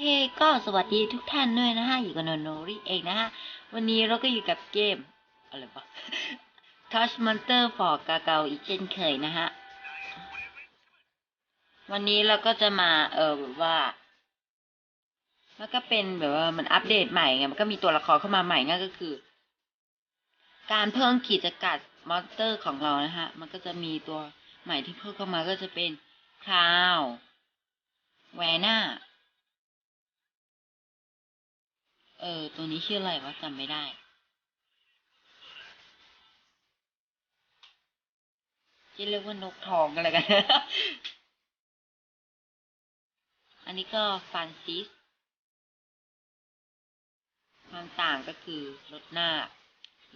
เฮ้ก็สวัสดีทุกท่านด้วยนะฮะ อยู่กับโนโนริเองนะฮะ วันนี้เราก็อยู่กับเกม อะไรวะ Touch Monster for กาเกาอีกเช่นเคยนะฮะ วันนี้เราก็จะมาเออแบบว่า มันก็เป็นแบบว่ามันอัปเดตใหม่ไง มันก็มีตัวละครเข้ามาใหม่นั่นก็คือ การเพิ่มขีดจำกัดมอนสเตอร์ของเรานะฮะ มันก็จะมีตัวใหม่ที่เพิ่มเข้ามาก็จะเป็นคราวแวน่า เออ ตัวนี้ชื่ออะไรวะจำไม่ได้จะเรียกว่านกทองกันเลยกัน อันนี้ก็ฟรานซิส ความต่างก็คือลดหน้า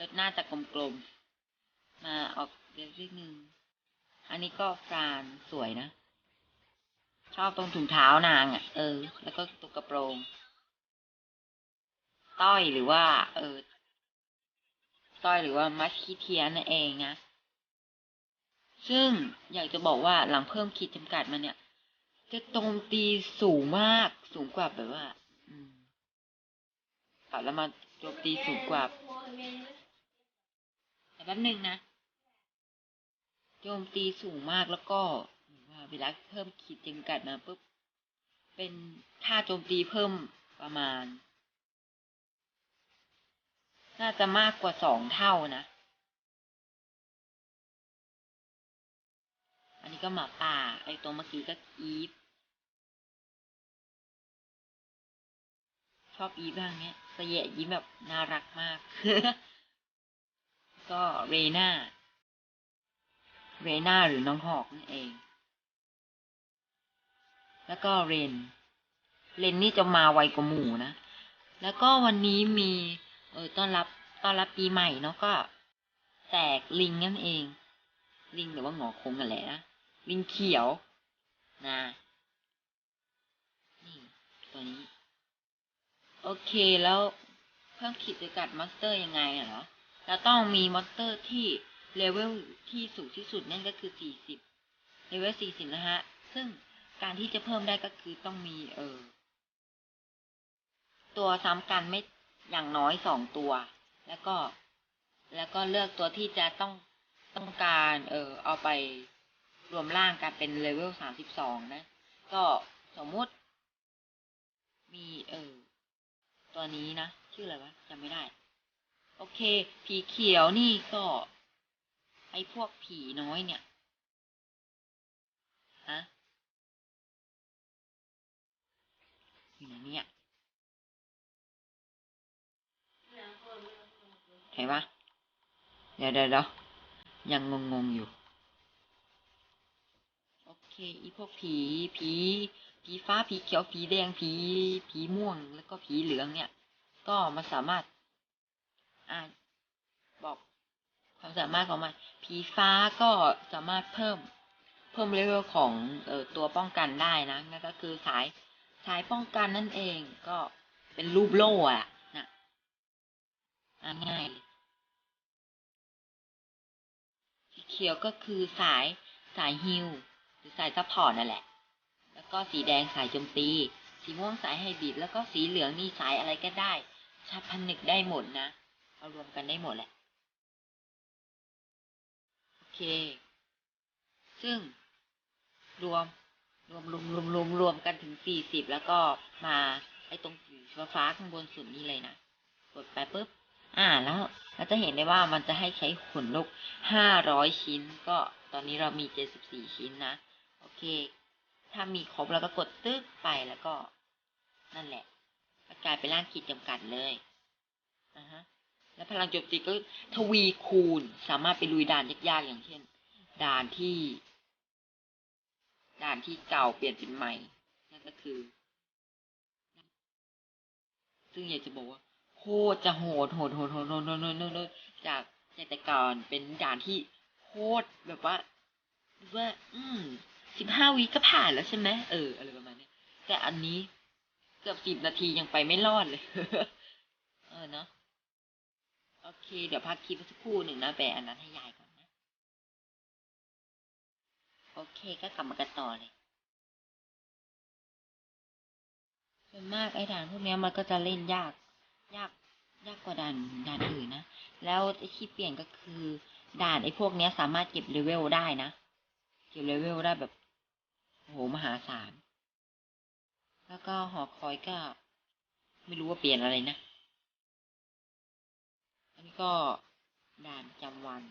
ลดหน้าจากกลมๆ มาออกเล็กนิดนึง อันนี้ก็ฟรานสวยนะ ชอบตรงถุงเท้านางอะ่ะ เออ แล้วก็ตุกกระโปรง ต้อยหรือว่า เออ ต้อยหรือว่ามัสคิเทียนั่นเองนะ ซึ่งอยากจะบอกว่าหลังเพิ่มขีดจำกัดมาเนี่ย จะโจมตีสูงมากสูงกว่าแบบว่าอืมปรับแล้วมาโจมตีสูงกว่าแต่แป๊บหนึ่งนะโจมตีสูงมากแล้วก็ว่าเวลาเพิ่มขีดจำกัดมาปุ๊บเป็นท่าโจมตีเพิ่มประมาณ น่าจะมากกว่าสองเท่านะ อันนี้ก็หมาป่า ไอตัวเมื่อกี้ก็อีฟ ชอบอีฟบ้างเนี้ยเสยะยิ้มแบบน่ารักมาก ก็เรน่า เรน่าหรือน้องหอกนั่นเอง แล้วก็เรน เรนนี่จะมาไวกว่าหมูนะ แล้วก็วันนี้มี เออต้อนรับต้อนรับปีใหม่เนาะก็แจกลิงนั่นเอง ลิงหรือว่าหงอคงกันแหละนะลิงเขียวนะนี่ตัวนี้ โอเคแล้วเพิ่มขีดจำกัดมอนสเตอร์ยังไงเหรอเราต้องมีมอนสเตอร์ที่เลเวลที่สูงที่สุดนั่นก็คือ40เลเวล40นะฮะ ซึ่งการที่จะเพิ่มได้ก็คือต้องมีเออตัวซ้ำกันไม่ อย่างน้อยสองตัว แล้วก็ แล้วก็เลือกตัวที่จะต้องต้องการ เออเอาไปรวมร่างกันเป็นเลเวล32นะ ก็สมมุติ มีเออตัวนี้นะ ชื่ออะไรวะจำไม่ได้ โอเค ผีเขียวนี่ก็ ไอพวกผีน้อยเนี่ย ฮะอยู่ไหนเนี่ยเห็นปะเดี๋ยวเดี๋ยวเดี๋ยวยังงงงๆอยู่ โอเค อีพวกผี ผี ผีฟ้า ผีเขียว ผีแดง ผี ผีม่วง แล้วก็ผีเหลืองเนี่ย ก็มันสามารถ อ่า บอกความสามารถของมัน ผีฟ้าก็สามารถเพิ่ม เพิ่มเลเวลของเอ่อตัวป้องกันได้นะ นั่นก็คือสาย สายป้องกันนั่นเอง ก็เป็นรูปโล่อะนะอ่าง่ายเลย เขียวก็คือสายสายฮิลหรือสายซัพพอร์ตนั่นแหละ แล้วก็สีแดงสายโจมตี สีม่วงสายไฮบริดแล้วก็สีเหลืองนี่สายอะไรก็ได้ชาพันนึกได้หมดนะ เอารวมกันได้หมดแหละ โอเค ซึ่งรวมรวมรวมรวมรวมรวมกันถึงสี่สิบแล้วก็มาไอ้ตรงสีฟ้าข้างบนสุดนี่เลยนะ กดไปปุ๊บ อ่าแล้วเราจะเห็นได้ว่ามันจะให้ใช้ขนนกห้าร้อยชิ้น ก็ตอนนี้เรามีเจ็ดสิบสี่ชิ้นนะ โอเค ถ้ามีครบแล้วก็กดตึ๊กไปแล้วก็ นั่นแหละก็กลายเป็นร่างขีดจำกัดเลยนะฮะแล้วพลังโจมตีก็ทวีคูณสามารถไปลุยด่านยากๆอย่างเช่น ด่านที่ ด่านที่เก่าเปลี่ยนเป็นใหม่ นั่นก็คือ ซึ่งอยากจะบอกว่า โคตรจะโหดโหดโหดโหดโหดโหดโหดจากจากแต่ก่อนเป็นด่านที่โคตรแบบว่าว่า อืมสิบห้าวิก็ผ่านแล้วใช่ไหมเอออะไรประมาณนี้แต่อันนี้เกือบสิบนาทียังไปไม่รอดเลย เออเนาะโอเค เดี๋ยวพักคลิปสักครู่หนึ่งนะแปลอันนั้นให้ยายก่อนนะ โอเคก็กลับมากันต่อเลยส่วนมากไอ้ด่านพวกนี้มันก็จะเล่นยาก ยากยากกว่าด่านด่านอื่นนะ แล้วไอ้ที่เปลี่ยนก็คือด่านไอ้พวกเนี้ยสามารถเก็บเลเวลได้นะ เก็บเลเวลได้แบบโอ้โหมหาศาล แล้วก็หอคอยก็ ไม่รู้ว่าเปลี่ยนอะไรนะ อันนี้ก็ด่านจำวัน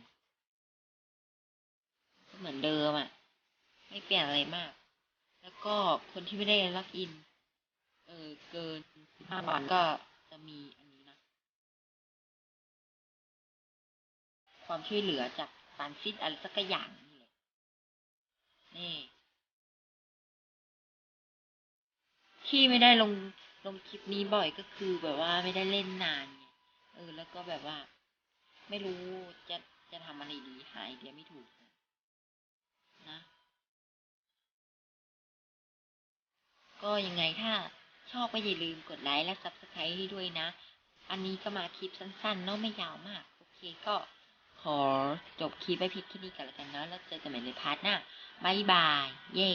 ก็เหมือนเดิมอะ่ะ ไม่เปลี่ยนอะไรมาก แล้วก็คนที่ไม่ได้ล็อกอิน เออเกินห้าวันก็ มีอันนี้นะ ความช่วยเหลือจากฟานซิสอะไรสักอย่างนี่แหละนี่ที่ไม่ได้ลงลงคลิปนี้บ่อยก็คือแบบว่าไม่ได้เล่นนานไงเออ แล้วก็แบบว่า ไม่รู้จะจะทำอะไรดีหาไอเดียไม่ถูกนะ ก็ยังไงถ้า ชอบก็อย่าลืมกดไลค์และ Subscribe ให้ด้วยนะ อันนี้ก็มาคลิปสั้นๆ เนาะไม่ยาวมาก โอเคก็ขอจบคลิปไว้เพียงแค่นี้กันแล้วกันเนาะแล้วเจอกันใหม่ในพาร์ทหน้าบายบาย เย้